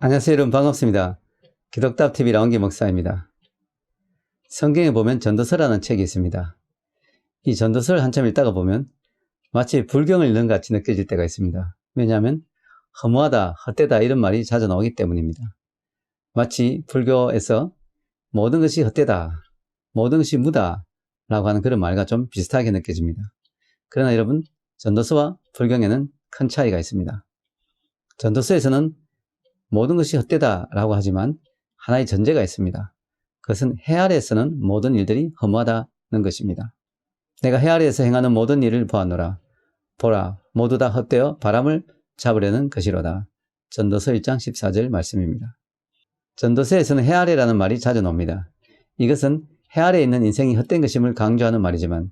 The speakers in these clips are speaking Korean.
안녕하세요 여러분 반갑습니다. 기독답TV 라운기 목사입니다. 성경에 보면 전도서라는 책이 있습니다. 이 전도서를 한참 읽다가 보면 마치 불경을 읽는 것 같이 느껴질 때가 있습니다. 왜냐하면 허무하다, 헛되다 이런 말이 자주 나오기 때문입니다. 마치 불교에서 모든 것이 헛되다, 모든 것이 무다 라고 하는 그런 말과 좀 비슷하게 느껴집니다. 그러나 여러분 전도서와 불경에는 큰 차이가 있습니다. 전도서에서는 모든 것이 헛되다 라고 하지만 하나의 전제가 있습니다. 그것은 해 아래에서는 모든 일들이 허무하다는 것입니다. 내가 해 아래에서 행하는 모든 일을 보았노라. 보라, 모두 다 헛되어 바람을 잡으려는 것이로다. 전도서 1장 14절 말씀입니다. 전도서에서는 해 아래라는 말이 자주 나옵니다. 이것은 해 아래에 있는 인생이 헛된 것임을 강조하는 말이지만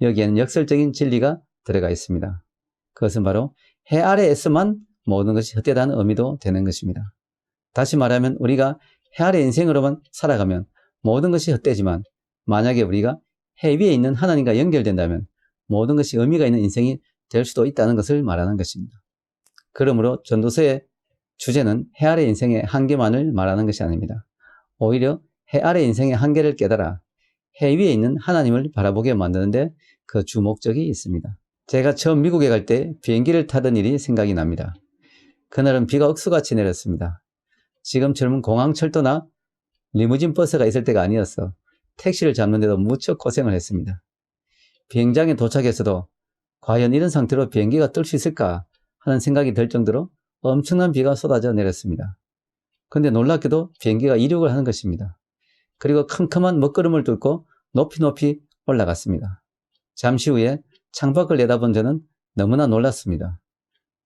여기에는 역설적인 진리가 들어가 있습니다. 그것은 바로 해 아래에서만 모든 것이 헛되다는 의미도 되는 것입니다. 다시 말하면 우리가 해 아래 인생으로만 살아가면 모든 것이 헛되지만 만약에 우리가 해 위에 있는 하나님과 연결된다면 모든 것이 의미가 있는 인생이 될 수도 있다는 것을 말하는 것입니다. 그러므로 전도서의 주제는 해 아래 인생의 한계만을 말하는 것이 아닙니다. 오히려 해 아래 인생의 한계를 깨달아 해 위에 있는 하나님을 바라보게 만드는데 그 주 목적이 있습니다. 제가 처음 미국에 갈 때 비행기를 타던 일이 생각이 납니다. 그날은 비가 억수같이 내렸습니다. 지금처럼 공항철도나 리무진 버스가 있을 때가 아니었어 택시를 잡는데도 무척 고생을 했습니다. 비행장에 도착해서도 과연 이런 상태로 비행기가 뜰 수 있을까 하는 생각이 들 정도로 엄청난 비가 쏟아져 내렸습니다. 근데 놀랍게도 비행기가 이륙을 하는 것입니다. 그리고 캄캄한 먹구름을 뚫고 높이 높이 올라갔습니다. 잠시 후에 창밖을 내다본 저는 너무나 놀랐습니다.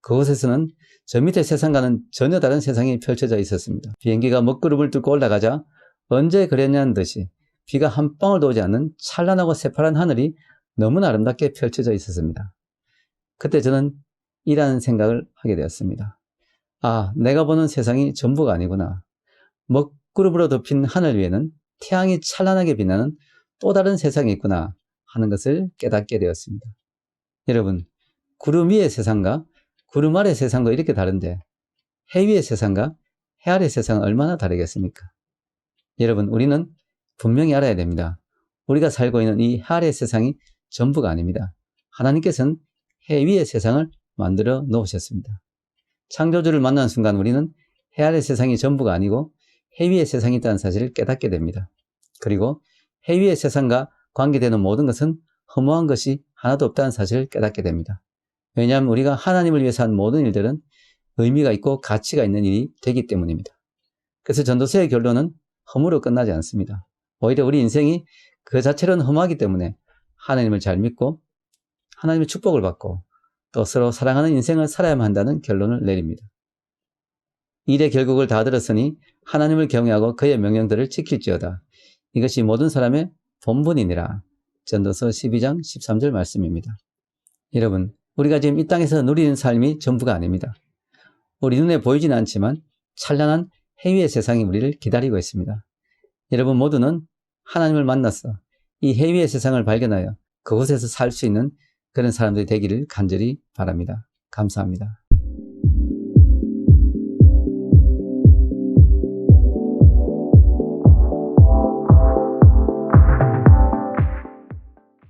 그곳에서는 저 밑에 세상과는 전혀 다른 세상이 펼쳐져 있었습니다. 비행기가 먹구름을 뚫고 올라가자 언제 그랬냐는 듯이 비가 한 방울도 오지 않는 찬란하고 새파란 하늘이 너무나 아름답게 펼쳐져 있었습니다. 그때 저는 이라는 생각을 하게 되었습니다. 아, 내가 보는 세상이 전부가 아니구나. 먹구름으로 덮인 하늘 위에는 태양이 찬란하게 빛나는 또 다른 세상이 있구나 하는 것을 깨닫게 되었습니다. 여러분, 구름 위의 세상과 구름 아래 세상도 이렇게 다른데 해 위의 세상과 해 아래 세상은 얼마나 다르겠습니까? 여러분, 우리는 분명히 알아야 됩니다. 우리가 살고 있는 이해 아래 세상이 전부가 아닙니다. 하나님께서는 해 위의 세상을 만들어 놓으셨습니다. 창조주를 만난 순간 우리는 해 아래 세상이 전부가 아니고 해 위의 세상이 있다는 사실을 깨닫게 됩니다. 그리고 해 위의 세상과 관계되는 모든 것은 허무한 것이 하나도 없다는 사실을 깨닫게 됩니다. 왜냐하면 우리가 하나님을 위해서 한 모든 일들은 의미가 있고 가치가 있는 일이 되기 때문입니다. 그래서 전도서의 결론은 허무로 끝나지 않습니다. 오히려 우리 인생이 그 자체로는 험하기 때문에 하나님을 잘 믿고 하나님의 축복을 받고 또 서로 사랑하는 인생을 살아야만 한다는 결론을 내립니다. 일의 결국을 다 들었으니 하나님을 경외하고 그의 명령들을 지킬지어다. 이것이 모든 사람의 본분이니라. 전도서 12장 13절 말씀입니다. 여러분, 우리가 지금 이 땅에서 누리는 삶이 전부가 아닙니다. 우리 눈에 보이지는 않지만 찬란한 해위의 세상이 우리를 기다리고 있습니다. 여러분 모두는 하나님을 만났어 이 해위의 세상을 발견하여 그곳에서 살 수 있는 그런 사람들이 되기를 간절히 바랍니다. 감사합니다.